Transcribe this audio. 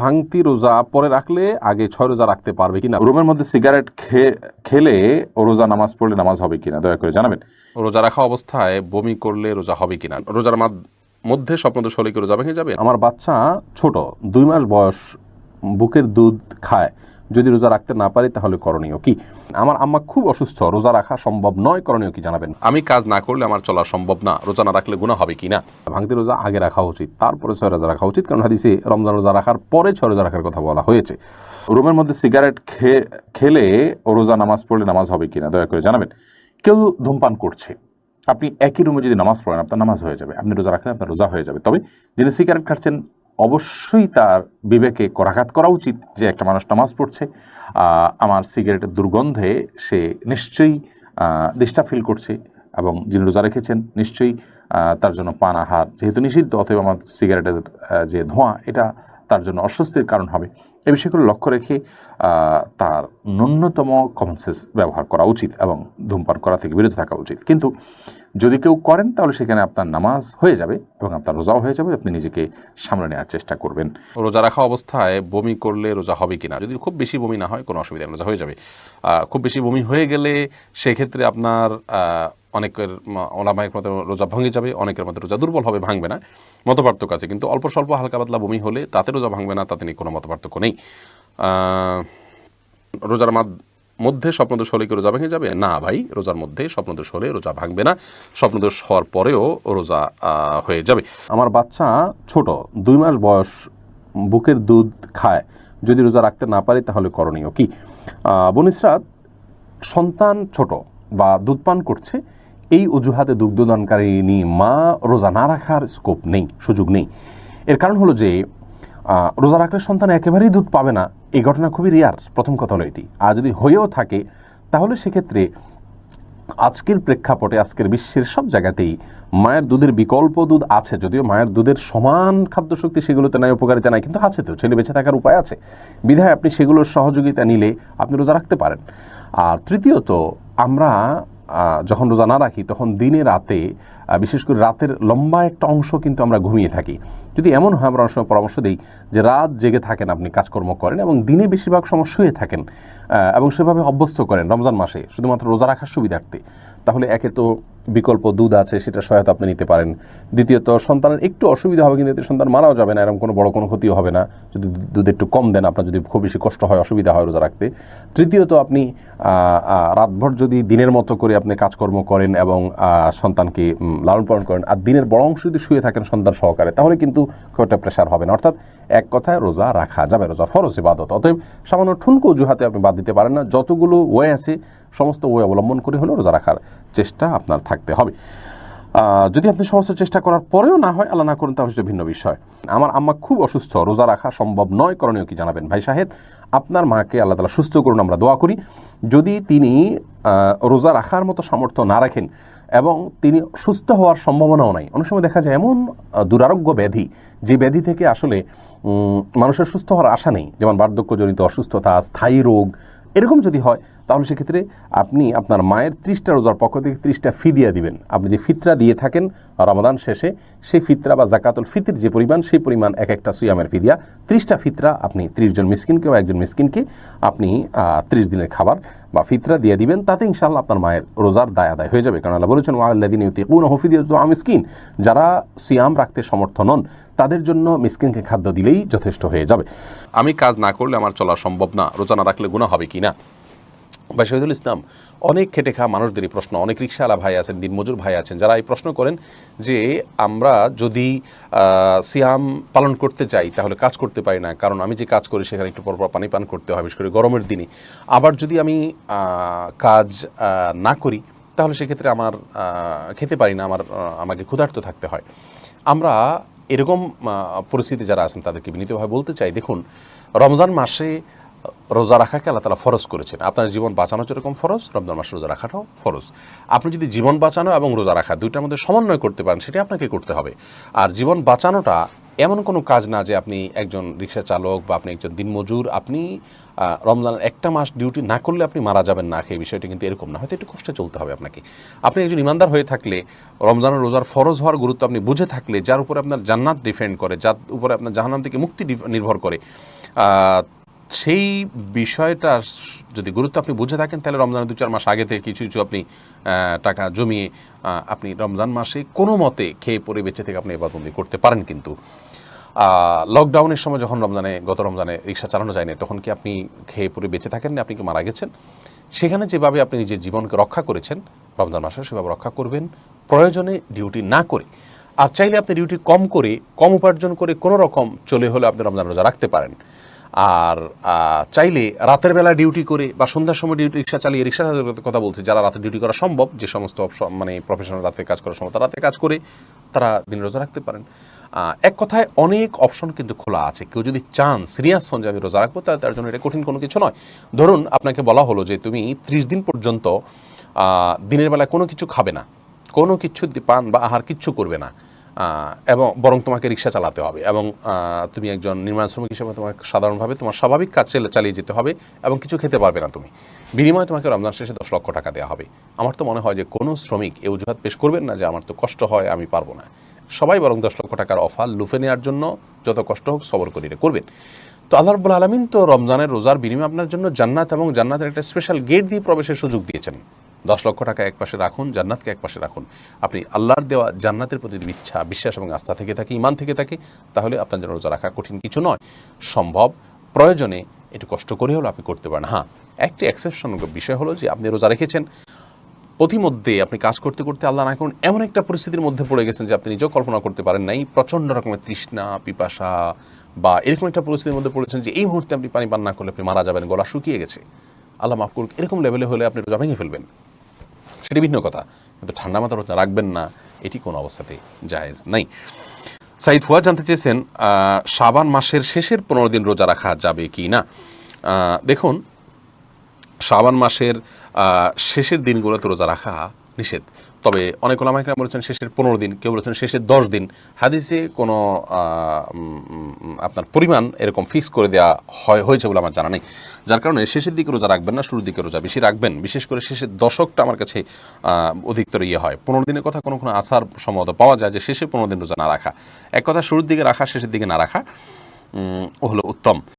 ভাঙতি রোজা পরে রাখলে আগে ছয় রোজা রাখতে পারবে কিনা? রুমের মধ্যে সিগারেট খেলে ও রোজা নামাজ পড়লে নামাজ হবে কিনা? দয়া করে জানাবেন। রোজা রাখা অবস্থায় বমি করলে রোজা হবে কিনা? রোজার মধ্যে স্বপ্নদোষ হলে কি রোজা ভেঙে যাবে? আমার বাচ্চা ছোট দুই মাস বয়স বুকের দুধ খায়। যদি রোজা রাখতে না পারি তাহলে করণীয় কি? আমার আম্মা খুব অসুস্থ রোজা রাখা সম্ভব নয় করণীয় কি জানাবেন? আমি কাজ না করলে আমার চলা সম্ভব না রোজা না রাখলে গুণা হবে কি না? ভাঙতি রোজা আগে রাখা উচিত তারপরে ছয় রোজা রাখা উচিত কারণ হাদিসে রমজান রোজা রাখার পরে ছয় রোজা রাখার কথা বলা হয়েছে। রুমের মধ্যে সিগারেট খেলে ও রোজা নামাজ পড়লে নামাজ হবে কিনা দয়া করে জানাবেন। কেউ ধূমপান করছে আপনি একই রুমে যদি নামাজ পড়েন আপনার নামাজ হয়ে যাবে আপনি রোজা রাখলে আপনার রোজা হয়ে যাবে। তবে যিনি সিগারেট খাচ্ছেন অবশ্যই তার বিবেকে করাঘাত করা উচিত যে একটা মানুষ নামাজ পড়ছে। আমার সিগারেটের দুর্গন্ধে সে নিশ্চয়ই দৃষ্টা ফিল করছে এবং যিনি রোজা রেখেছেন নিশ্চয়ই তার জন্য পানাহার যেহেতু নিষিদ্ধ অথবা আমার সিগারেটের যে ধোঁয়া, এটা তার জন্য অস্বস্তির কারণ হবে। এ বিষয়গুলো লক্ষ্য রেখে তার ন্যূনতম কমনসেন্স ব্যবহার করা উচিত এবং ধূমপান করা থেকে বিরত থাকা উচিত। কিন্তু যদি কেউ করেন, তাহলে সেখানে আপনার নামাজ হয়ে যাবে এবং আপনার রোজাও হয়ে যাবে। আপনি নিজেকে সামলে নেওয়ার চেষ্টা করবেন। রোজা রাখা অবস্থায় বমি করলে রোজা হবে কিনা? যদি খুব বেশি বমি না হয়, কোনো অসুবিধা রোজা হয়ে যাবে। খুব বেশি বমি হয়ে গেলে সেক্ষেত্রে আপনার অনেকের ওলামায়ের মতো রোজা ভেঙে যাবে, অনেকের মধ্যে রোজা দুর্বল হবে, ভাঙবে না। মতপার্থক্য আছে, কিন্তু অল্প স্বল্প হালকা পাতলা বমি হলে তাতে রোজা ভাঙবে না, তাতে নিয়ে কোনো মতপার্থক্য নেই। রোজার মধ্যে স্বপ্নদোষ হলে কি রোজা ভেঙে যাবে? না ভাই, রোজার মধ্যে স্বপ্নদোষ হলে রোজা ভাঙবে না। স্বপ্নদোষ হওয়ার পরেও রোজা হয়ে যাবে। আমার বাচ্চা ছোট, দুই মাস বয়স, বুকের দুধ খায়। যদি রোজা রাখতে না পারি তাহলে করণীয় কি? বনিসরাত সন্তান ছোট বা দুধ পান করছে এই অজুহাতে দুগ্ধদানকারিনী মা রোজা না রাখার স্কোপ নেই, সুযোগ নেই। এর কারণ হলো যে রোজা রাখলে সন্তান একেবারেই দুধ পাবে না। এই ঘটনা খুবই রেয়ার প্রথম কথা হলো এটি। আর যদি হয়েও থাকে, তাহলে সেক্ষেত্রে আজকের প্রেক্ষাপটে, আজকের বিশ্বের সব জায়গাতেই মায়ের দুধের বিকল্প দুধ আছে। যদিও মায়ের দুধের সমান খাদ্যশক্তি সেগুলোতে নাই, উপকারিতা নাই, কিন্তু আছে তো, ছেলে বেঁচে থাকার উপায় আছে। বিধায় আপনি সেগুলোর সহযোগিতা নিলে আপনি রোজা রাখতে পারেন। আর তৃতীয়ত, আমরা যখন রোজা না রাখি, তখন দিনে রাতে বিশেষ করে রাতের লম্বা একটা অংশ কিন্তু আমরা ঘুমিয়ে থাকি। যদি এমন হয়, আমরা অনেক সময় পরামর্শ দিই যে রাত জেগে থাকেন আপনি, কাজকর্ম করেন এবং দিনে বেশিরভাগ সময় শুয়ে থাকেন এবং সেভাবে অভ্যস্ত করেন রমজান মাসে, শুধুমাত্র রোজা রাখার সুবিধার্থে। তাহলে একে তো বিকল্প দুধ আছে, সেটা সহায়তা আপনি নিতে পারেন। দ্বিতীয়ত, সন্তানের একটু অসুবিধা হবে, কিন্তু এতে সন্তান মারাও যাবে না, এরকম কোনো বড় কোনো ক্ষতিও হবে না। যদি দুধ একটু কম দেন, আপনার যদি খুব বেশি কষ্ট হয়, অসুবিধা হয় রোজা রাখতে। তৃতীয়ত, আপনি রাতভর যদি দিনের মতো করে আপনি কাজকর্ম করেন এবং সন্তানকে লালন পালন করেন, আর দিনের বড় অংশ যদি শুয়ে থাকেন সন্তান সহকারে, তাহলে কিন্তু খুব একটা প্রেশার হবে না। অর্থাৎ এক কথায় রোজা রাখা যাবে, রোজা ফরজ ইবাদত। অতএব সামান্য ঠুনকো অজুহাতে আপনি বাদ দিতে পারেন না। যতগুলো ওয়ে আছে, সমস্ত ওয়ে অবলম্বন করে হলেও রোজা রাখার চেষ্টা আপনার থাকতে হবে। যদি আপনি সমস্ত চেষ্টা করার পরেও না হয়, আল্লাহ না করেন, তাহলে সেটা ভিন্ন বিষয়। আমার আম্মা খুব অসুস্থ, রোজা রাখা সম্ভব নয়। করণীয় কি জানাবেন ভাই সাহেব? আপনার মাকে আল্লাহ তালা সুস্থ করুন, আমরা দোয়া করি। যদি তিনি রোজা রাখার মতো সামর্থ্য না রাখেন এবং তিনি সুস্থ হওয়ার সম্ভাবনাও নাই, অনেক সময় দেখা যায় এমন দুরারোগ্য ব্যাধি, যে ব্যাধি থেকে আসলে মানুষের সুস্থ হওয়ার আশা নেই। যেমন বার্ধক্যজনিত অসুস্থতা, স্থায়ী রোগ, এরকম যদি হয় তাহলে সেক্ষেত্রে আপনি আপনার মায়ের ত্রিশটা রোজার পক্ষ থেকে ত্রিশটা ফিদিয়া দিবেন। আপনি যে ফিতরা দিয়ে থাকেন রমাদান শেষে, সেই ফিতরা বা জাকাতুল ফিতির যে পরিমাণ, সেই পরিমাণ এক একটা সুয়ামের ফিদিয়া ত্রিশটা ফিতরা আপনি ত্রিশ জন মিসকিনকে বা একজন মিসকিনকে আপনি ত্রিশ দিনের খাবার বা ফিতরা দিয়ে দিবেন। তাতে ইনশাল্লাহ আপনার মায়ের রোজার দায় আদায় হয়ে যাবে। কারণ আল্লাহ বলেছেন ওয়াল্লাদিন ইউতিকুন হফিদিয়া তো মিসকিন। যারা সিয়াম রাখতে সমর্থ নন, তাদের জন্য মিসকিনকে খাদ্য দিলেই যথেষ্ট হয়ে যাবে। আমি কাজ না করলে আমার চলা সম্ভব না। রোজা না রাখলে গুণা হবে কি না? ভাই শহীদুল ইসলাম, অনেক খেটে খাওয়া মানুষদেরই প্রশ্ন। অনেক রিক্সাওয়ালা ভাই আছেন, দিনমজুর ভাই আছেন, যারা এই প্রশ্ন করেন যে আমরা যদি সিয়াম পালন করতে চাই, তাহলে কাজ করতে পারি না। কারণ আমি যে কাজ করি, সেখানে একটু পরপর পানি পান করতে হয়, বিশেষ করে গরমের দিনে। আবার যদি আমি কাজ না করি, তাহলে সেক্ষেত্রে আমার খেতে পারি না, আমার আমাকে ক্ষুধার্ত থাকতে হয়। আমরা এরকম পরিস্থিতি যারা আছেন, তাদেরকে বিনীতভাবে বলতে চাই, দেখুন, রমজান মাসে রোজা রাখাকে আল্লাহ তালা ফরজ করেছেন। আপনার জীবন বাঁচানো যেরকম ফরজ? রমজান মাসে রোজা রাখাটাও ফরজ। আপনি যদি জীবন বাঁচানো এবং রোজা রাখা দুইটার মধ্যে সমন্বয় করতে পারেন সেটা আপনাকে করতে হবে। আর জীবন বাঁচানোটা এমন কোনো কাজ না যে আপনি একজন রিক্সা চালক বা আপনি একজন দিনমজুর, আপনি রমজানের একটা মাস ডিউটি না করলে আপনি মারা যাবেন না খেয়ে বিষয়টি কিন্তু এরকম না। হয়তো একটু কষ্টে চলতে হবে আপনাকে। আপনি একজন ইমানদার হয়ে থাকলে রমজানের রোজার ফরজ হওয়ার গুরুত্ব আপনি বুঝে থাকলে, যার উপরে আপনার জান্নাত ডিফেন্ড করে, যার উপরে আপনার জাহান্নাম থেকে মুক্তি নির্ভর করে সেই বিষয়টা যদি গুরুত্ব আপনি বুঝে থাকেন, তাহলে রমজানের দু চার মাস আগে থেকে কিছু কিছু আপনি টাকা জমিয়ে আপনি রমজান মাসে কোনো মতে খেয়ে পরে বেঁচে থেকে আপনি এবারবন্দি করতে পারেন কিন্তু। লকডাউনের সময় যখন রমজানে, গত রমজানে রিক্সা চালানো যায়নি, তখন কি আপনি খেয়ে পরে বেঁচে থাকেন না আপনি কি মারা গেছেন? সেখানে যেভাবে আপনি নিজের জীবনকে রক্ষা করেছেন, রমজান মাসে সেভাবে রক্ষা করবেন, প্রয়োজনে ডিউটি না করে। আর চাইলে আপনি ডিউটি কম করে, কম উপার্জন করে কোনো রকম চলে হলে আপনি রমজান রোজা রাখতে পারেন। আর চাইলে রাতের বেলা ডিউটি করে বা সন্ধ্যার সময় ডিউটি, রিক্সা চালিয়ে রিক্সা কথা বলছি, যারা রাতে ডিউটি করা সম্ভব, যে সমস্ত মানে প্রফেশনাল রাতে কাজ করা সম্ভব, তারা রাতে কাজ করে, তারা দিন রোজা রাখতে পারেন। এক কথায় অনেক অপশন কিন্তু খোলা আছে। কেউ যদি চান সিরিয়াস হন যে আমি রোজা রাখব, তাহলে তার জন্য এটা কঠিন কোনো কিছু নয়। ধরুন, আপনাকে বলা হলো যে তুমি ত্রিশ দিন পর্যন্ত দিনের বেলায় কোনো কিছু খাবে না, কোনো কিছু পান বা আহার কিচ্ছু করবে না। এবং বরং তোমাকে রিক্সা চালাতে হবে এবং তুমি একজন নির্মাণ শ্রমিক হিসেবে তোমাকে সাধারণভাবে তোমার স্বাভাবিক কাজ চালিয়ে- যেতে হবে এবং কিছু খেতে পারবে না তুমি। বিনিময়ে তোমাকে রমজান শেষে দশ লক্ষ টাকা দেওয়া হবে। আমার তো মনে হয় যে কোনো শ্রমিক এ অজুহাত পেশ করবেন না যে আমার তো কষ্ট হয়, আমি পারব না। সবাই বরং দশ লক্ষ টাকার অফার লুফে নেওয়ার জন্য যত কষ্ট হোক সবর করিয়ে করবেন। তো আল্লাহ রব্বুল আলমিন তো রমজানের রোজার বিনিময়ে আপনার জন্য জান্নাত এবং জান্নাতের একটা স্পেশাল গেট দিয়ে প্রবেশের সুযোগ দিয়েছেন। দশ লক্ষ টাকা এক পাশে রাখুন, জান্নাতকে এক পাশে রাখুন। আপনি আল্লাহর দেওয়া জান্নাতের প্রতি যদি ইচ্ছা বিশ্বাস এবং আস্থা থেকে থাকে ইমান থেকে থাকে, তাহলে আপনার জন্য রোজা রাখা কঠিন কিছু নয়। সম্ভব, প্রয়োজনে একটু কষ্ট করে হলো আপনি করতে পারেন। হ্যাঁ একটি এক্সেপশন বিষয় হলো যে আপনি রোজা রেখেছেন প্রতিমধ্যে আপনি কাজ করতে করতে আল্লাহ না করুন, এমন একটা পরিস্থিতির মধ্যে পড়ে গেছেন যে আপনি নিজেও কল্পনা করতে পারেন নাই, প্রচণ্ড রকমের তৃষ্ণা, পিপাসা বা এরকম একটা পরিস্থিতির মধ্যে পড়েছেন যে এই মুহূর্তে আপনি পানি পান না করলে আপনি মারা যাবেন, গলা শুকিয়ে গেছে। আল্লাহ মাফ করুক, এরকম লেভেলে হলে আপনি রোজা ভেঙে ফেলবেন। সেটি ভিন্ন কথা, কিন্তু ঠান্ডা মাথা রাখবেন না, এটি কোনো অবস্থাতেই জায়েজ নাই। সাইদ ফুয়া জানতে চেয়েছেন শাবান মাসের শেষের পনেরো দিন রোজা রাখা যাবে কি না। দেখুন, শাবান মাসের শেষের দিনগুলোতে রোজা রাখা নিষেধ। তবে অনেক ওলামাইকরা বলেছেন শেষের পনেরো দিন, কেউ বলেছেন শেষের দশ দিন। হাদিসে কোনো আপনার পরিমাণ এরকম ফিক্স করে দেওয়া হয়, হয়েছে বলে আমার জানা নেই। যার কারণে শেষের দিকে রোজা রাখবেন না, শুরুর দিকে রোজা বেশি রাখবেন। বিশেষ করে শেষের দশকটা আমার কাছে অধিকতর ইয়ে হয়। পনেরো দিনের কথা কোনো কোনো আসার সম্ভবত পাওয়া যায় যে শেষে পনেরো দিন রোজা না রাখা। এক কথা শুরুর দিকে রাখা, শেষের দিকে না রাখা ও হলো উত্তম।